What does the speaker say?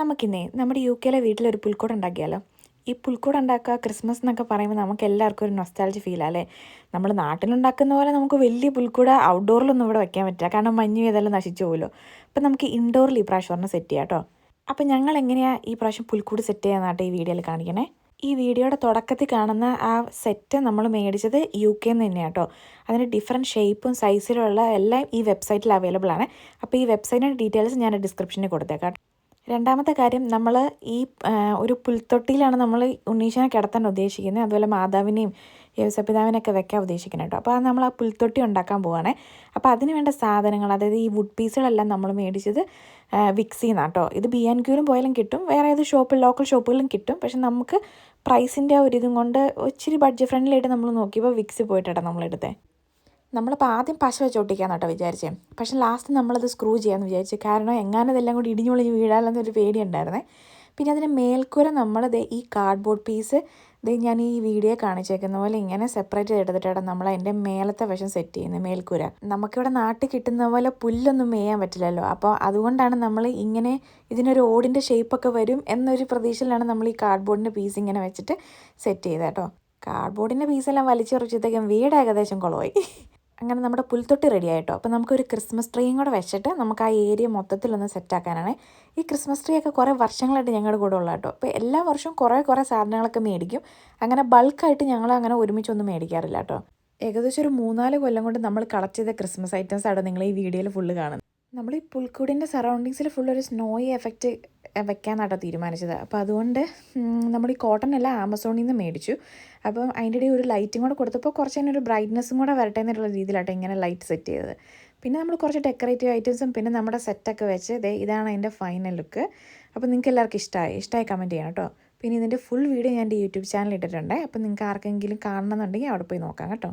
നമുക്കിന്നേ നമ്മുടെ യു കെയിലെ വീട്ടിലൊരു പുൽക്കൂട് ഉണ്ടാക്കിയാലോ? ഈ പുൽക്കൂട് ഉണ്ടാക്കുക ക്രിസ്മസ് എന്നൊക്കെ പറയുമ്പോൾ നമുക്ക് എല്ലാവർക്കും ഒരു നൊസ്റ്റാലജി ഫീൽ അല്ലേ? നമ്മൾ നാട്ടിലുണ്ടാക്കുന്ന പോലെ നമുക്ക് വലിയ പുൽക്കൂട് ഔട്ട്ഡോറിലൊന്നും ഇവിടെ വെക്കാൻ പറ്റില്ല. കാരണം മഞ്ഞ് ഇതെല്ലാം നശിച്ചു പോകുമല്ലോ അപ്പം നമുക്ക് ഇൻഡോറിൽ ഈ പ്രാവശ്യം ഒരെണ്ണം സെറ്റ് ചെയ്യാം കേട്ടോ. അപ്പം ഞങ്ങൾ എങ്ങനെയാണ് ഈ പ്രാവശ്യം പുൽക്കൂട് സെറ്റ് ചെയ്യാന്നാട്ടോ ഈ വീഡിയോയിൽ കാണിക്കണേ? ഈ വീഡിയോയുടെ തുടക്കത്തിൽ കാണുന്ന ആ സെറ്റ് നമ്മൾ മേടിച്ചത് യു കെ നിന്ന് തന്നെയാണ് കേട്ടോ. അതിന് ഡിഫറെന്റ് ഷേപ്പും സൈസിലുള്ള എല്ലാം ഈ വെബ്സൈറ്റിൽ അവൈലബിൾ ആണ്. അപ്പോൾ ഈ വെബ്സൈറ്റിന്റെ ഡീറ്റെയിൽസ് ഞാൻ ഡിസ്ക്രിപ്ഷനിൽ കൊടുത്തേക്കാം. രണ്ടാമത്തെ കാര്യം നമ്മൾ ഈ ഒരു പുൽത്തൊട്ടിയിലാണ് നമ്മൾ ഉണ്ണീശനെ കിടത്താൻ ഉദ്ദേശിക്കുന്നത്. അതുപോലെ മാതാവിനെയും ഒക്കെ വെക്കാൻ ഉദ്ദേശിക്കുന്നത് കേട്ടോ. അപ്പോൾ നമ്മൾ ആ പുൽത്തൊട്ടി ഉണ്ടാക്കാൻ പോവുകയാണേ അപ്പോൾ അതിന് വേണ്ട സാധനങ്ങൾ അതായത് ഈ വുഡ് പീസുകളെല്ലാം നമ്മൾ മേടിച്ചത് വിക്സിൽ നിന്നാണ് കേട്ടോ. ഇത് ബി ആൻഡ് ക്യൂരും പോയാലും കിട്ടും. വേറെ ഏത് ഷോപ്പിൽ ലോക്കൽ ഷോപ്പുകളിലും കിട്ടും. പക്ഷെ നമുക്ക് പ്രൈസിന്റെ ആ ഒരു ഇതും കൊണ്ട് ഒത്തിരി ബഡ്ജറ്റ് ഫ്രണ്ട്ലി ആയിട്ട് നമ്മൾ നോക്കിയപ്പോൾ വിക്സ് പോയിട്ടാണ് നമ്മളെടുത്തത് നമ്മളിപ്പോൾ ആദ്യം പശ വെച്ച് ഒട്ടിക്കാന്ന് കേട്ടോ വിചാരിച്ചേ. പക്ഷെ ലാസ്റ്റ് നമ്മളത് സ്ക്രൂ ചെയ്യാമെന്ന് വിചാരിച്ചു. കാരണം എങ്ങാനും ഇതെല്ലാം കൂടി ഇടിഞ്ഞു പൊളിഞ്ഞ് പേടി ഉണ്ടായിരുന്നേ പിന്നെ അതിന് മേൽക്കൂര നമ്മൾ ഈ കാർഡ്ബോർഡ് പീസ് ദേ ഞാൻ ഈ വീഡിയോ കാണിച്ചേക്കുന്ന പോലെ ഇങ്ങനെ സെപ്പറേറ്റ് ചെയ്തെടുത്തിട്ടാണ് നമ്മൾ അതിന്റെ മേലത്തെ വശം സെറ്റ് ചെയ്യുന്നത് മേൽക്കൂര. നമുക്കിവിടെ നാട്ടിൽ കിട്ടുന്ന പോലെ പുല്ലൊന്നും മേയാൻ പറ്റില്ലല്ലോ. അപ്പോൾ അതുകൊണ്ടാണ് നമ്മൾ ഇങ്ങനെ ഇതിനൊരു ഓടിന്റെ ഷേപ്പൊക്കെ വരും എന്നൊരു പ്രതീക്ഷയിലാണ് നമ്മൾ ഈ കാർഡ്ബോർഡിന്റെ പീസ് ഇങ്ങനെ വെച്ചിട്ട് സെറ്റ് ചെയ്തത് കേട്ടോ. കാർഡ്ബോർഡിന്റെ പീസെല്ലാം വലിച്ചെറിച്ചത്തേക്കും വീട് ഏകദേശം കുളമായി. അങ്ങനെ നമ്മുടെ പുൽത്തൊട്ടി റെഡി ആയിട്ടോ. അപ്പോൾ നമുക്കൊരു ക്രിസ്മസ് ട്രീയും കൂടെ വെച്ചിട്ട് നമുക്ക് ആ ഏരിയ മൊത്തത്തിലൊന്ന് സെറ്റാക്കാനാണ് ഈ ക്രിസ്മസ് ട്രീ ഒക്കെ കുറേ വർഷങ്ങളായിട്ട് ഞങ്ങളുടെ കൂടെ ഉള്ള കേട്ടോ അപ്പോൾ എല്ലാ വർഷവും കുറേ കുറേ സാധനങ്ങളൊക്കെ മേടിക്കും. അങ്ങനെ ബൾക്കായിട്ട് ഞങ്ങൾ അങ്ങനെ ഒരുമിച്ചൊന്നും മേടിക്കാറില്ല കേട്ടോ ഏകദേശം ഒരു മൂന്നാൽ കൊല്ലം കൊണ്ട് നമ്മൾ കളക്ട് ചെയ്ത ക്രിസ്മസ് ഐറ്റംസ് ആണ് നിങ്ങൾ ഈ വീഡിയോയിൽ ഫുള്ള് കാണുന്നത് നമ്മൾ ഈ പുൽക്കൂടിന്റെ സറൗണ്ടിങ്സിൽ ഫുൾ ഒരു സ്നോയി എഫക്റ്റ് വെക്കാനാട്ടോ തീരുമാനിച്ചത്. അപ്പോൾ അതുകൊണ്ട് നമ്മൾ ഈ കോട്ടൺ എല്ലാം ആമസോണിൽ നിന്ന് മേടിച്ചു. അപ്പം അതിന്റെ ഇടയിൽ ഒരു ലൈറ്റും കൂടെ കൊടുത്തപ്പോൾ കുറച്ച് ഒരു ബ്രൈറ്റ്നസ്സും കൂടെ വരട്ടെ എന്നുള്ള രീതിയിലാട്ടോ ഇങ്ങനെ ലൈറ്റ് സെറ്റ് ചെയ്തത്. പിന്നെ നമ്മൾ കുറച്ച് ഡെക്കറേറ്റീവ് ഐറ്റംസും പിന്നെ നമ്മുടെ സെറ്റൊക്കെ വെച്ച് ദേ ഇതാണ് അതിന്റെ ഫൈനൽ ലുക്ക് അപ്പോൾ നിങ്ങൾക്ക് എല്ലാവർക്കും ഇഷ്ടമായി ഇഷ്ടമായി കമന്റ് ചെയ്യണം കേട്ടോ പിന്നെ ഇതിന്റെ ഫുൾ വീഡിയോ ഞാൻ എന്റെ യൂട്യൂബ് ചാനൽ ഇട്ടിട്ടുണ്ട്. അപ്പോൾ നിങ്ങൾക്ക് ആർക്കെങ്കിലും കാണണമെന്നുണ്ടെങ്കിൽ അവിടെ പോയി നോക്കാം കേട്ടോ.